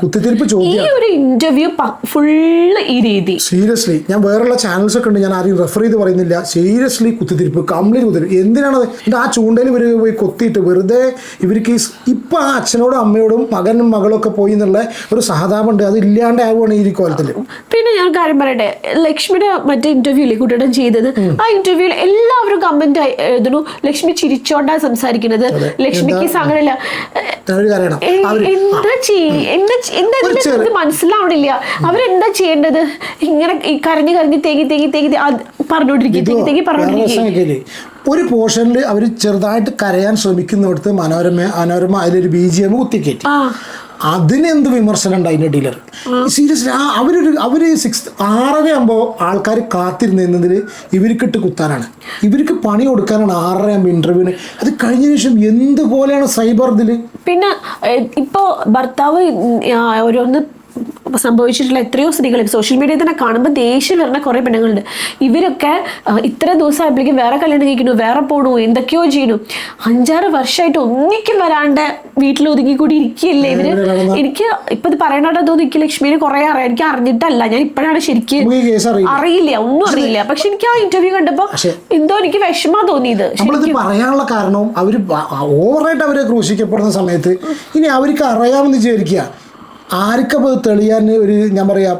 കുത്തിത്തിരിപ്പ് ഈ ചോദ്യം ഒരു ഇന്റർവ്യൂ ഫുള്ള് ഈ രീതി. സീരിയസ്ലി ഞാൻ വേറെയുള്ള ചാനൽസ് ഒക്കെ ഉണ്ട് ഞാൻ ആരും റെഫർ ചെയ്ത് പറയുന്നില്ല. സീരിയസ്ലി കുത്തിത്തിരിപ്പ് കംപ്ലീറ്റ് കുത്തിരിപ്പ് എന്തിനാണത് എന്റെ ആ ചൂണ്ടയിൽ ഇവർ പോയി കൊത്തിയിട്ട് വെറുതെ ഇവർക്ക് ഈ സ് ഇപ്പം ആ അച്ഛനോടും അമ്മയോടും മകനും മകളും ഒക്കെ പോയി എന്നുള്ള ഒരു സഹതാപം ഉണ്ട് അത് ഇല്ലാണ്ട് ആവുകയാണ് ഈ കോലത്തിൽ. പിന്നെ ഞാൻ ഒരു കാര്യം പറയട്ടെ. ലക്ഷ്മിയുടെ മറ്റേ ഇന്റർവ്യൂൽ കുട്ടിയുടെ ചെയ്തത്? ആ ഇന്റർവ്യൂ എല്ലാവരും കമന്റ് എഴുതുന്നു. ലക്ഷ്മി ചിരിച്ചോണ്ടാ സംസാരിക്കുന്നത്. ലക്ഷ്മിക്ക് സങ്കടമില്ല. ഞാനൊരു എന്താ ചെയ്യ എന്താ എന്താ മനസ്സിലാവണില്ല. അവരെന്താ ചെയ്യേണ്ടത്? ഇങ്ങനെ ഈ കരഞ്ഞ് കരഞ്ഞ് തേങ്ങി തേങ്ങി തേങ്ങി പറഞ്ഞോണ്ടിരിക്കും തേങ്ങി തേങ്ങി പറഞ്ഞോണ്ടിരിക്കും ഒരു പോർഷനിൽ അവർ ചെറുതായിട്ട് കരയാൻ ശ്രമിക്കുന്നിടത്ത് മനോരമ മനോരമ അതിലൊരു ബി ജി എം കുത്തിക്കയറ്റി ആ. അതിനെന്ത് വിമർശനം ഉണ്ട് അതിന്റെ ഡീലർ? സീരിയസ്ലി ആ അവരൊരു അവർ സിക്സ് ആറര ആകുമ്പോൾ ആൾക്കാർ കാത്തിരുന്നതിൽ ഇവർക്കിട്ട് കുത്താനാണ്. ഇവർക്ക് പണി കൊടുക്കാനാണ് ആറര ആകുമ്പോൾ ഇന്റർവ്യൂവിന് അത് കഴിഞ്ഞ ശേഷം എന്തുപോലെയാണ് സൈബർ ഇതിൽ പിന്നെ ഇപ്പോൾ ഇപ്പോ ഭർത്താവ് ഓരോന്ന് സംഭവിച്ചിട്ടുള്ള എത്രയോ സ്ത്രീകൾ സോഷ്യൽ മീഡിയയിൽ തന്നെ കാണുമ്പോൾ ദേഷ്യം വരുന്ന കുറേ പെണ്ണുങ്ങളുണ്ട്. ഇവരൊക്കെ ഇത്ര ഇത്ര ദിവസമായപ്പോഴേക്കും വേറെ കല്യാണം കഴിക്കുന്നു വേറെ പോണു എന്തൊക്കെയോ ചെയ്യണു അഞ്ചാറ് വർഷമായിട്ട് ഒന്നിക്കും വരാണ്ട് വീട്ടിൽ ഒതുങ്ങി കൂടി ഇരിക്കുകയല്ലേ ഇവർ? എനിക്ക് ഇപ്പൊ ഇത് പറയണോട്ടോ തോന്നുന്നു എനിക്ക് ലക്ഷ്മിനെ കുറെ അറിയാം. എനിക്ക് അറിഞ്ഞിട്ടല്ല. ഞാൻ ഇപ്പോഴാണ് ശരിക്കും അറിയില്ല. ഒന്നും അറിയില്ല. പക്ഷെ എനിക്ക് ആ ഇന്റർവ്യൂ കണ്ടപ്പോ എന്തോ എനിക്ക് വിഷമ തോന്നിയത്. പറയാനുള്ള കാരണം അവർ ഓവറായിട്ട് അവരെ ക്രൂശിക്കപ്പെടുന്ന സമയത്ത് ഇനി അവർക്ക് അറിയാമെന്ന് വിചാരിക്കുക. ആർക്കപ്പോൾ അത് തെളിയാൻ ഒരു ഞാൻ പറയാം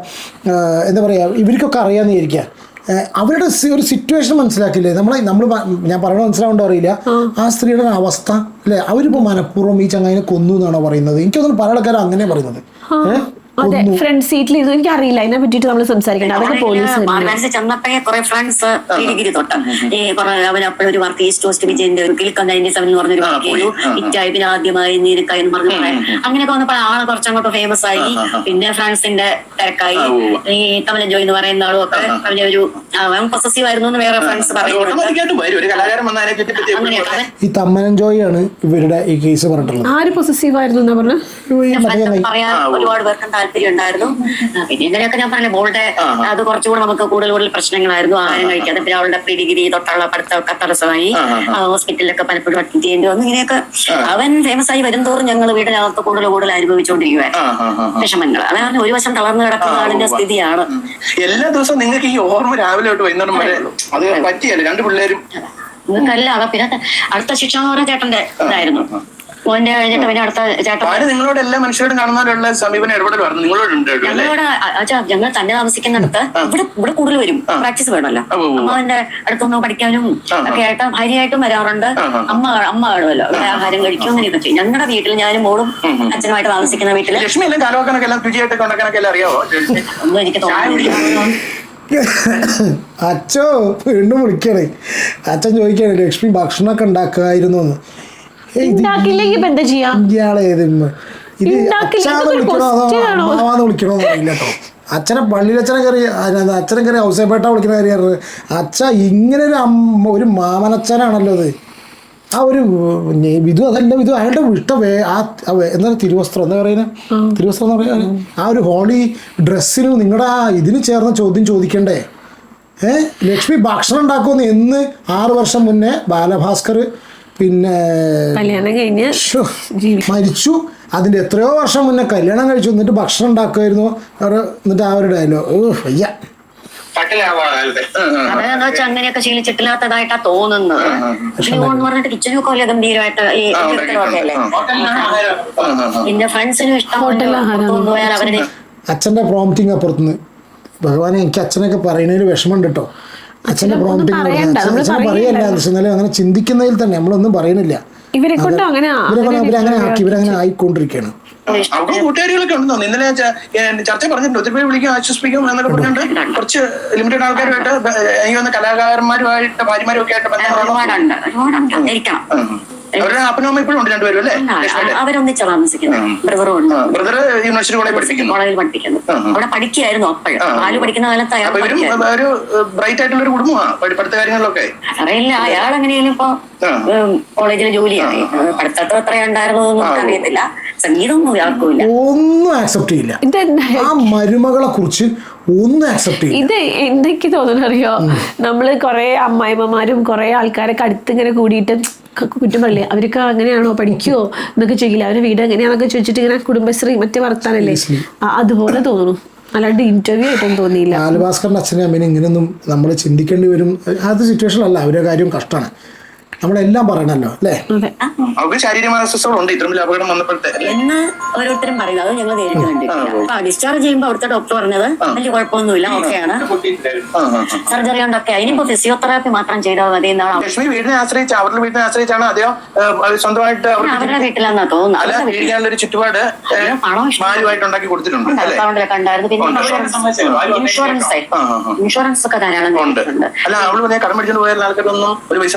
എന്താ പറയുക ഇവർക്കൊക്കെ അറിയാമെന്ന് വിചാരിക്കുക അവരുടെ ഒരു സിറ്റുവേഷൻ മനസ്സിലാക്കില്ലേ? നമ്മളെ നമ്മൾ ഞാൻ പറയണത് മനസ്സിലാവുണ്ടോ അറിയില്ല? ആ. സ്ത്രീയുടെ അവസ്ഥ അല്ലേ? അവരിപ്പോൾ മനഃപൂർവം ഈ ചങ്ങായിനെ കൊന്നു എന്നാണോ പറയുന്നത്? എനിക്കൊന്നും പല ആൾക്കാരും അങ്ങനെ പറയുന്നത്. ഏ? അതെ ഫ്രണ്ട് സീറ്റിൽ ഇരുന്നു എനിക്ക് അറിയില്ല അതിനെ പറ്റിയിട്ട് നമ്മൾ സംസാരിക്കണം അതൊക്കെ പോലീസ് ചെന്നപ്പോഴേ കുറെ ഫ്രണ്ട്സ് ഡിഗ്രി തൊട്ട്. ഈ കുറെ അവൻ ഒരു വർക്ക് ഈസ്റ്റ് കോസ്റ്റ് വിജയന്റെ ഒരു കിൽക്കം നയന്റി സെവൻ എന്ന് പറഞ്ഞൊരു വർക്ക് ചെയ്തു. ഹിറ്റായി പിന്നെ ആദ്യമായി നീരക്കായി എന്ന് പറഞ്ഞു അങ്ങനെയൊക്കെ വന്നപ്പോൾ ആൾ കുറച്ചങ്ങോട്ട് ഫേമസ് ആയി. പിന്നെ ഫ്രണ്ട്സിന്റെ തിരക്കായി. ഈ തമിഴൻ ജോയി എന്ന് പറയുന്ന ആളും ഒക്കെ അവന്റെ ഒരു അവൻ പൊസസീവ് ആയിരുന്നു എന്ന് വേറെ ഫ്രണ്ട്സ് പറയുന്നുണ്ട്. ഓട്ടോമാറ്റിക്കായിട്ട് വരും. ഒരു കലാകാരൻ വന്ന് അതിനെ ചുറ്റിപ്പറ്റി എപ്പോഴും അങ്ങനെയൊക്കെ. ഈ തമ്മനൻ ജോയിയാണ് ഇവരുടെ ഈ കേസ് പറഞ്ഞിട്ടുള്ളത്. ആര് പൊസസീവ് ആയിരുന്നു എന്നാ പറഞ്ഞു? പറയാൻ ഒരുപാട് പേർക്കും താല്പര്യം ഉണ്ടായിരുന്നു. പിന്നെ ഇങ്ങനെയൊക്കെ ഞാൻ പറഞ്ഞു മോളുടെ അത് കുറച്ചുകൂടെ നമുക്ക് കൂടുതൽ കൂടുതൽ പ്രശ്നങ്ങളായിരുന്നു. ആഹാരം കഴിക്കാതെ പിന്നെ അവളുടെ പ്രീ ഡിഗ്രി തൊട്ടുള്ള പഠിത്തമൊക്കെ തടസ്സമായി. ഹോസ്പിറ്റലിലൊക്കെ പലപ്പോഴും അറ്റൻഡ് ചെയ്യേണ്ടി വന്നു. ഇങ്ങനെയൊക്കെ അവൻ ഫേമസ് ആയി വരുംതോറും ഞങ്ങൾ വീടിനകത്ത് കൂടുതൽ കൂടുതൽ ആ. വിഷമങ്ങൾ അതാണ് ഒരു വശം തളർന്നു കിടക്കുന്ന ആളിന്റെ സ്ഥിതിയാണ്. എല്ലാ ദിവസവും നിങ്ങൾക്ക് ഈ ഓർമ്മ രാവിലെ തൊട്ട് വൈകുന്നേരം വരെ അത് പറ്റിയല്ലേ? രണ്ട് പിള്ളേരും. നിങ്ങൾക്കല്ല പിന്നെ അടുത്ത ശിക്ഷ എന്ന് പറഞ്ഞ ചേട്ടന്റെ ഇതായിരുന്നു. മോന്റെ കഴിഞ്ഞിട്ട് പിന്നെ അടുത്ത ചേട്ടൻ ആര് നിങ്ങളോട് എല്ലാ മനുഷ്യരോടും കാണുന്നവരുള്ള സമീപനം ഇടപെടലായിരുന്നു നിങ്ങളോട് ഉണ്ട് അല്ലേ? ഞങ്ങളോട് അച്ഛാ ഞങ്ങൾ തന്നെ താമസിക്കുന്നിടത്ത് ഇവിടെ ഇവിടെ കൂടുതൽ വരും. പ്രാക്ടീസ് വേണമല്ലോ. അമ്മാവന്റെ അടുത്തൊന്ന് പഠിക്കാനും ഒക്കെ ആയിട്ട് ഭാര്യയായിട്ടും വരാറുണ്ട്. അമ്മ അമ്മ കാണുമല്ലോ ഇവിടെ ആഹാരം കഴിക്കും അങ്ങനെ ഇതൊക്കെ ഞങ്ങളുടെ വീട്ടിൽ ഞാനും മോളും അച്ഛനുമായിട്ട് താമസിക്കുന്ന വീട്ടിൽ ലക്ഷ്മി എല്ലാം കാലവാക്കാനൊക്കെ എല്ലാം രുചിയായിട്ടൊക്കെ ഉണ്ടാക്കാനൊക്കെ എല്ലാം അറിയാവോ? ഒന്നും എനിക്ക് തോന്നുന്നില്ല അച്ഛോ വീണ്ടും വിളിക്കണേ. അച്ഛൻ ചോദിക്കണേ ലക്ഷ്മി ഭക്ഷണമൊക്കെ ഉണ്ടാക്കുമായിരുന്നു എന്ന് ഉണ്ടാക്കില്ലെങ്കിൽ ഇപ്പൊ എന്താ ചെയ്യാ? ഇയാളെ ഏത് ഉമ്മ? ഇത് ഉണ്ടാക്കില്ല, അച്ഛാന്ന് ഇതൊരു വിളിക്കണോ അതോ question ആണോ? അമ്മാവാന്ന് വിളിക്കണോ എന്ന് കേട്ടോ. അച്ഛനെ പള്ളിയിലച്ഛനെ കയറി അച്ഛനെ കയറി ഔസേപ്പേട്ട വിളിക്കുന്ന കാര്യം അച്ഛ ഇങ്ങനെ ഒരു അമ്മ ഒരു മാമനച്ഛനാണല്ലോ അത് ആ ഒരു വിധു അതല്ല വിധു. അയാളുടെ ഇഷ്ട വേ ആ എന്താ എന്താണ് തിരുവസ്ത്രം എന്താ പറയുന്നത് തിരുവസ്ത്രം എന്ന് പറയുന്നത് ആ ഒരു ഹോളി ഡ്രസ്സിന് നിങ്ങളുടെ ആ ഇതിന് ചേർന്ന ചോദ്യം ചോദിക്കണ്ടേ? ഏഹ് ലക്ഷ്മി ഭക്ഷണം ഉണ്ടാക്കുമെന്ന് എന്ന് ആറ് വർഷം മുന്നേ ബാലഭാസ്കർ പിന്നെ കല്യാണം കഴിഞ്ഞ് മരിച്ചു. അതിന്റെ എത്രയോ വർഷം മുന്നേ കല്യാണം കഴിച്ചു. എന്നിട്ട് ഭക്ഷണം ഉണ്ടാക്കുമായിരുന്നു. അവർ എന്നിട്ട് ആ ഒരു ഡയലോഗ് വയ്യ. അങ്ങനെയൊക്കെ ശീലിച്ചിട്ടില്ലാത്തതായിട്ടാ തോന്നുന്നത്. എന്ന് പറഞ്ഞിട്ട് കിച്ചനൊക്കെ വലിയ ഗംഭീരമായിട്ട് ഈ അല്ലേ പിന്നെ ഫ്രണ്ട്സിനും ഇഷ്ടം. കൊണ്ടുപോയാൽ അവരുടെ അച്ഛന്റെ പ്രോംപ്റ്റിങ് അപ്പുറത്തുനിന്ന്. ഭഗവാനെ എനിക്ക് അച്ഛനൊക്കെ പറയുന്നതിൽ വിഷമമുണ്ട് കേട്ടോ. അച്ഛന്റെ പ്രോംപ്റ്റിംഗ് അച്ഛൻ പറയല്ല എന്നാലും അങ്ങനെ ചിന്തിക്കുന്നതിൽ തന്നെ നമ്മളൊന്നും പറയുന്നില്ല ഇവരെ കൊണ്ട് അങ്ങനെ ഇവരങ്ങനെ ആക്കി ഇവരങ്ങനെ ആയിക്കൊണ്ടിരിക്കുകയാണ്. അവിടെ കൂട്ടുകാരികളൊക്കെ ഉണ്ടെന്നോ ഇന്നലെ ചർച്ച പറഞ്ഞിട്ടുണ്ട്. ഒത്തിരി പേര് വിളിക്കും ആശ്വസിപ്പിക്കും എന്നൊക്കെ പറഞ്ഞിട്ടുണ്ട്. കുറച്ച് ലിമിറ്റഡ് ആൾക്കാരുമായിട്ട് എനിക്ക് വന്ന കലാകാരന്മാരുമായിട്ട് ഭാര്യമാരും ഒക്കെ ആയിട്ട് ബന്ധം ഒരുപാടുണ്ട് ഒരുപാടുണ്ട്. അവരൊന്നിച്ചാ താമസിക്കുന്നത്. ബ്രദറും ഉണ്ട്. ബ്രദർ യൂണിവേഴ്സിറ്റി കോളേജ് പഠിപ്പിക്കുന്നു. കോളേജിൽ പഠിപ്പിക്കുന്നു. അവിടെ പഠിക്കുകയായിരുന്നു അപ്പോഴും. ബാലു പഠിക്കുന്ന കാലത്ത് അയാൾ ഒരു ബ്രൈറ്റ് ആയിട്ടുള്ള ഒരു കുടുംബമാണ് പഠി- പഠിത്ത കാര്യങ്ങളിലൊക്കെ. അറിയില്ല അയാൾ എങ്ങനെയാലും ഇപ്പൊ. കോളേജിൽ ജോലിയായി പഠിത്തത്തിൽ എത്ര ഉണ്ടായിരുന്നു അറിയത്തില്ല സംഗീതമൊന്നും ഒന്നും ആക്സെപ്റ്റ് ചെയ്യില്ല. ഇതെന്താ ആ മരുമകളെ കുറിച്ച് ഒന്നും ആക്സെപ്റ്റ് ഇത് എന്തൊക്കെ തോന്നണറിയോ അറിയോ നമ്മൾ കൊറേ അമ്മായിമ്മമാരും കൊറേ ആൾക്കാരൊക്കെ അടുത്തിങ്ങനെ കൂടിയിട്ട് കുറ്റം പറയില്ലേ? അവർക്ക് അങ്ങനെയാണോ? പഠിക്കുവോ? എന്നൊക്കെ ചോദിക്കില്ല അവരുടെ വീട് എങ്ങനെയാണെന്നൊക്കെ ചോദിച്ചിട്ട് ഇങ്ങനെ കുടുംബശ്രീ മറ്റേ വർത്താനല്ലേ? അതുപോലെ തോന്നുന്നു അല്ലാണ്ട് ഇന്റർവ്യൂ ആയിട്ടൊന്നും തോന്നിയില്ല. ബാലഭാസ്കറിന്റെ അച്ഛനും അമ്മേനും ഇങ്ങനെയൊന്നും നമ്മൾ ചിന്തിക്കേണ്ടി വരും. അത് സിറ്റുവേഷൻ അല്ല. അവരുടെ കാര്യം കഷ്ടമാണ്. നമ്മളെല്ലാം പറയണല്ലോ അല്ലേ? അതെ. അവർക്ക് ശാരീരികമായ അസ്വസ്ഥകളുണ്ട് ഇത്രയും വലിയ അപകടം വന്നപ്പോഴത്തെ. എന്ന് ഓരോരുത്തരും പറയുന്നത് അത് ഞങ്ങൾ നേരിട്ട് കണ്ടിട്ടില്ല. ഡിസ്ചാർജ് ചെയ്യുമ്പോൾ അവിടുത്തെ ഡോക്ടർ പറഞ്ഞത് വലിയ കുഴപ്പമൊന്നുമില്ല ഓക്കെയാണ്. സർജറി കൊണ്ടൊക്കെ. ഇനിയിപ്പോ ഫിസിയോതെറാപ്പി മാത്രം ചെയ്താൽ മതി എന്നാണ് ലക്ഷ്മി വീടിനെ ആശ്രയിച്ച് അവരുടെ വീടിനെ ആശ്രയിച്ചാണ് അത് സ്വന്തമായിട്ട് അവർക്ക് അവരുടെ വീട്ടിലാന്നാ തോന്നുന്നത്. ഒരു ചുറ്റുപാട് ഉണ്ടാക്കി കൊടുത്തിട്ടുണ്ട് അല്ലേ? പിന്നെ ഇൻഷുറൻസ്. ഇൻഷുറൻസ് ഒക്കെ ധാരാളം ഉണ്ട്. അല്ല അവൾ കടം മേടിച്ചോണ്ട് പോയ ആൾക്കാരൊന്നും ഒരു പൈസ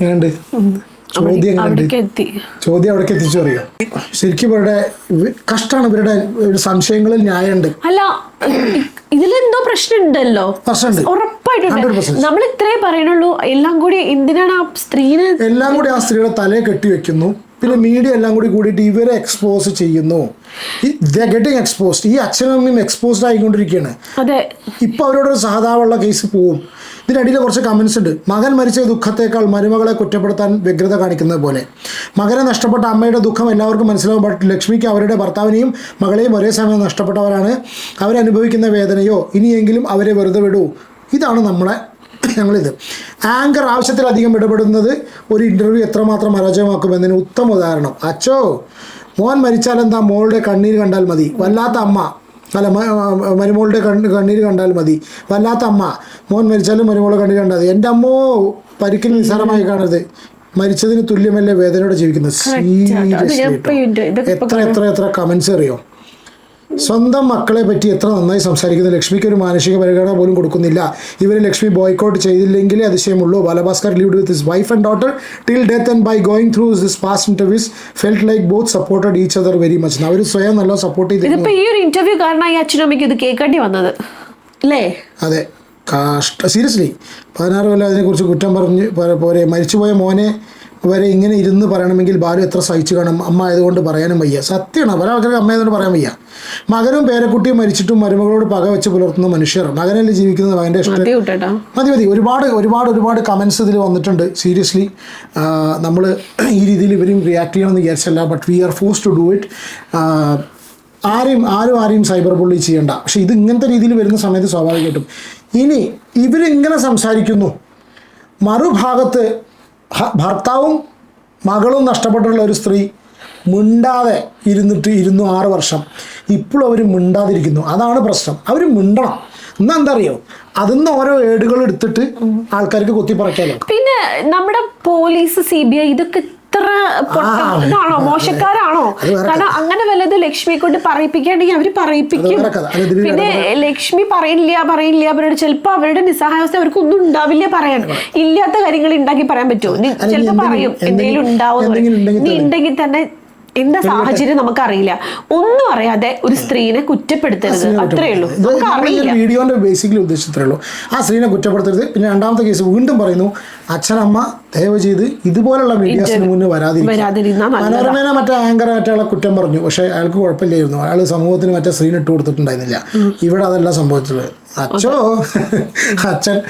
എങ്ങനെയുണ്ട്? ചോദ്യം അവിടേക്ക് ചോദ്യം അവിടേക്ക് എത്തിച്ചു അറിയാം. ശരിക്കും ഇവരുടെ ഇവ- കഷ്ടമാണ് ഇവരുടെ സംശയങ്ങളിൽ ന്യായമുണ്ട്. അല്ല ഇതിലെന്തോ പ്രശ്നമുണ്ടല്ലോ. പ്രശ്നമുണ്ട്. ഉറപ്പായിട്ടുണ്ട് 100%. നമ്മൾ ഇത്രേ പറയണുള്ളൂ എല്ലാം കൂടി എന്തിനാണ് ആ സ്ത്രീനെ എല്ലാം കൂടി ആ സ്ത്രീയുടെ തലയെ കെട്ടിവെക്കുന്നു. പിന്നെ മീഡിയ എല്ലാം കൂടി കൂടിയിട്ട് ഇവരെ എക്സ്പോസ് ചെയ്യുന്നു. ഗെറ്റിംഗ് എക്സ്പോസ്ഡ് ഈ അച്ഛനും അമ്മയും എക്സ്പോസ്ഡ് ആയിക്കൊണ്ടിരിക്കുകയാണ്. അതെ. ഇപ്പോൾ അവരോടൊരു സഹതാവുള്ള കേസ് പോവും. ഇതിനിടയിൽ കുറച്ച് കമൻസ് ഉണ്ട്. മകൻ മരിച്ച ദുഃഖത്തേക്കാൾ മരുമകളെ കുറ്റപ്പെടുത്താൻ വ്യഗ്രത കാണിക്കുന്നത് പോലെ. മകനെ നഷ്ടപ്പെട്ട അമ്മയുടെ ദുഃഖം എല്ലാവർക്കും മനസ്സിലാവും. ബട്ട് ലക്ഷ്മിക്ക് അവരുടെ ഭർത്താവിനെയും മകളെയും ഒരേ സമയം നഷ്ടപ്പെട്ടവരാണ്. അവരനുഭവിക്കുന്ന വേദനയോ ഇനിയെങ്കിലും അവരെ വെറുതെ വിടൂ. ഇതാണ് നമ്മളെ ഞങ്ങളിത്. ആങ്കർ ആവശ്യത്തിലധികം ഇടപെടുന്നത് ഒരു ഇന്റർവ്യൂ എത്രമാത്രം അരാജകമാക്കുമെന്നതിന് ഉത്തമ ഉദാഹരണം. അച്ചോ മോൻ മരിച്ചാലെന്താ മോളുടെ കണ്ണീർ കണ്ടാൽ മതി. വല്ലാത്ത അമ്മ. അല്ല മരുമോളുടെ കണ്ണ് കണ്ണീര് കണ്ടാൽ മതി. വല്ലാത്ത അമ്മ. മോൻ മരിച്ചാലും മരുമോളെ കണ്ണീര് കണ്ടാൽ മതി എന്റെ അമ്മോ പരിക്കിന് നിസ്സാരമായി കാണരുത്. മരിച്ചതിന് തുല്യമല്ലേ വേദനയോടെ ജീവിക്കുന്നത്. എത്ര എത്ര എത്ര കമൻസ് അറിയോ? സ്വന്തം മക്കളെ പറ്റി എത്ര നന്നായി സംസാരിക്കുന്ന. ലക്ഷ്മിക്ക് ഒരു മാനസിക പരിഗണന പോലും കൊടുക്കുന്നില്ല. ഇവരെ ലക്ഷ്മി ബോയ്ക്കോട്ട് ചെയ്തില്ലെങ്കിലേ അതിശയമുള്ളൂ. Balabhaskar lived with his wife and daughter till death and by going through this past interviews felt like both supported each other very much അവർ സ്വയം നല്ല സപ്പോർട്ട് ചെയ്ത് ഈ ഒരു ഇന്റർവ്യൂ കാരണമായി അച്ഛനും അമ്മയ്ക്ക് ഇത് കേൾക്കേണ്ടി വന്നത്? അല്ലേ അതെ. കാഷ്ട സീരിയസ്ലി പതിനാറ് കൊല്ലം അതിനെക്കുറിച്ച് കുറ്റം പറഞ്ഞ് പോരെ മരിച്ചുപോയ മോനെ വരെ ഇങ്ങനെ ഇരുന്ന് പറയണമെങ്കിൽ ബാലു എത്ര സഹിച്ചു കാണും? അമ്മ ആയതുകൊണ്ട് പറയാനും വയ്യ. സത്യമാണ്. പല ആൾക്കാർക്ക് അമ്മ ആയതുകൊണ്ട് പറയാൻ വയ്യ. മകനും പേരക്കുട്ടിയും മരിച്ചിട്ടും മരുമകളോട് പക വെച്ച് പുലർത്തുന്ന മനുഷ്യർ. മകനല്ലേ ജീവിക്കുന്നത്? മകന്റെ ഇഷ്ടം. മതി മതി ഒരുപാട് ഒരുപാട് ഒരുപാട് കമൻസ് ഇതിൽ വന്നിട്ടുണ്ട്. സീരിയസ്ലി നമ്മൾ ഈ രീതിയിൽ ഇവരും റിയാക്ട് ചെയ്യണമെന്ന് വിചാരിച്ചല്ല but we are force to do it ആരെയും ആരും ആരെയും സൈബർ ബുള്ളി ചെയ്യണ്ട. പക്ഷെ ഇത് ഇങ്ങനത്തെ രീതിയിൽ വരുന്ന സമയത്ത് സ്വാഭാവികമായിട്ടും. ഇനി ഇവരിങ്ങനെ സംസാരിക്കുന്നു. മറുഭാഗത്ത് ഭർത്താവും മകളും നഷ്ടപ്പെട്ടുള്ള ഒരു സ്ത്രീ മിണ്ടാതെ ഇരുന്നിട്ട് ഇരുന്നു ആറ് വർഷം. ഇപ്പോഴും അവർ മിണ്ടാതിരിക്കുന്നു. അതാണ് പ്രശ്നം. അവർ മിണ്ടണം. എന്നാ എന്താ അറിയോ അതിന്ന് ഓരോ ഏടുകൾ എടുത്തിട്ട് ആൾക്കാർക്ക് കുത്തിപ്പറയ്ക്കാലോ പിന്നെ നമ്മുടെ പോലീസ് സി ബി ഐ ഇതൊക്കെ ഇത്ര പൊട്ട- ഇതാണോ? മോശക്കാരാണോ? കാരണം അങ്ങനെ വല്ലത് ലക്ഷ്മിയെ കൊണ്ട് പറയിപ്പിക്കുകയാണെങ്കിൽ അവർ പറയിപ്പിക്കും. പിന്നെ ലക്ഷ്മി പറയില്ല പറയില്ല അവരോട് ചിലപ്പോ അവരുടെ നിസ്സഹായാവസ്ഥ അവർക്ക് ഒന്നും ഉണ്ടാവില്ല പറയാൻ. ഇല്ലാത്ത കാര്യങ്ങൾ ഉണ്ടാക്കി പറയാൻ പറ്റുമോ? ചിലപ്പോ പറയും എന്തെങ്കിലും എന്തെങ്കിലും- ഉണ്ടാവും നീ ഉണ്ടെങ്കിൽ തന്നെ എന്താ സാഹചര്യം നമുക്കറിയില്ല. ഒന്നും അറിയാതെ ഒരു സ്ത്രീനെ കുറ്റപ്പെടുത്തരുത്. അത്രേ ഉള്ളൂ. വീഡിയോന്റെ ബേസിക്കലി ഉദ്ദേശിച്ചത്രേ ഉള്ളൂ. ആ സ്ത്രീനെ കുറ്റപ്പെടുത്തരുത്. പിന്നെ രണ്ടാമത്തെ കേസ് വീണ്ടും പറയുന്നു അച്ഛനമ്മ ദയവ് ചെയ്ത് ഇതുപോലുള്ള മീഡിയാസിന് മുന്നേ വരാതിരിക്കുക. മനോരമേനെ മറ്റേ ആങ്കർ മറ്റേ കുറ്റം പറഞ്ഞു. പക്ഷേ അയാൾക്ക് കുഴപ്പമില്ലായിരുന്നു. അയാൾ സമൂഹത്തിന് മറ്റേ സ്ത്രീനെ ഇട്ട് കൊടുത്തിട്ടുണ്ടായിരുന്നില്ല. ഇവിടെ അതെല്ലാം സംഭവിച്ചത്. അച്ഛോ അച്ഛൻ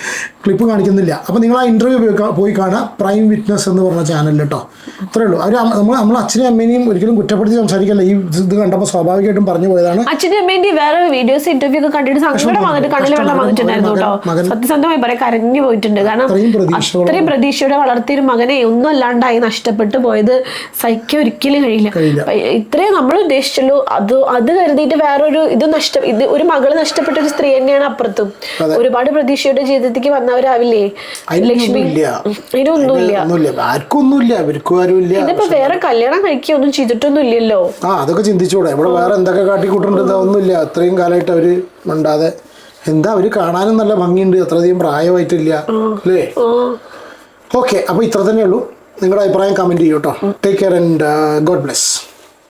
ക്ലിപ്പ് കാണിക്കുന്നില്ല. അപ്പൊ നിങ്ങൾ ആ ഇന്റർവ്യൂ പോയി കാണുക പ്രൈം വിറ്റ്നസ് എന്ന് പറഞ്ഞ ചാനലിൽ കേട്ടോ അത്രേ ഉള്ളൂ. അവർ നമ്മൾ നമ്മൾ അച്ഛനെയും അമ്മേനെയും ഒരിക്കലും കുറ്റപ്പെടുത്തി സംസാരിക്കല്ല. ഈ ഇത് കണ്ടപ്പോൾ സ്വാഭാവികമായിട്ടും പറഞ്ഞു പോയതാണ്. അച്ഛനും അമ്മേന്റെ വേറെ വീഡിയോസ് ഇന്റർവ്യൂ ഒക്കെ കണ്ടിട്ട് സങ്കടം വന്നിട്ട് കണ്ണിൽ വെള്ളം വന്നിട്ടുണ്ടായിരുന്നു കേട്ടോ. സത്യസന്ധമായി കരഞ്ഞു പോയിട്ടുണ്ട്. കാരണം അത്രയും പ്രതീക്ഷയോടെ- അത്രയും പ്രതീക്ഷയോടെ വളർത്തിയൊരു മകനെ ഒന്നും അല്ലാണ്ടായി നഷ്ടപ്പെട്ടു പോയത് സഹിക്കാൻ ഒരിക്കലും കഴിയില്ല. ഇത്രയും ഇത്രേ നമ്മൾ ഉദ്ദേശിച്ചുള്ളൂ. അത് അത് കരുതിയിട്ട് വേറൊരു ഇത് നഷ്ടം ഇത് ഒരു മകൾ നഷ്ടപ്പെട്ട ഒരു സ്ത്രീ തന്നെയാണ് അപ്പുറത്തും. ഒരുപാട് പ്രതീക്ഷയുടെ ജീവിതത്തിലേക്ക് വന്നവരാവില്ലേ? ലക്ഷ്മി. ഇതിനൊന്നുമില്ല. ഒന്നുമില്ല ആർക്കും ഒന്നുമില്ല ഇവർക്കും ആരും ഇതിപ്പോ വേറെ കല്യാണം കഴിക്കുകയൊന്നും ചെയ്തിട്ടൊന്നും ഇല്ലല്ലോ ആ അതൊക്കെ ചിന്തിച്ചൂടെ. ഇവിടെ വേറെ എന്തൊക്കെ കാട്ടിക്കൂട്ടുണ്ട് ഒന്നുമില്ല അത്രയും കാലമായിട്ട് അവർ മിണ്ടാതെ. എന്താ അവർ കാണാനും നല്ല ഭംഗിയുണ്ട്. അത്രയധികം പ്രായമായിട്ടില്ല. അല്ലേ? ഓക്കെ. അപ്പോൾ ഇത്ര തന്നെ ഉള്ളൂ നിങ്ങളുടെ അഭിപ്രായം comment ചെയ്യൂട്ടോ take care and God bless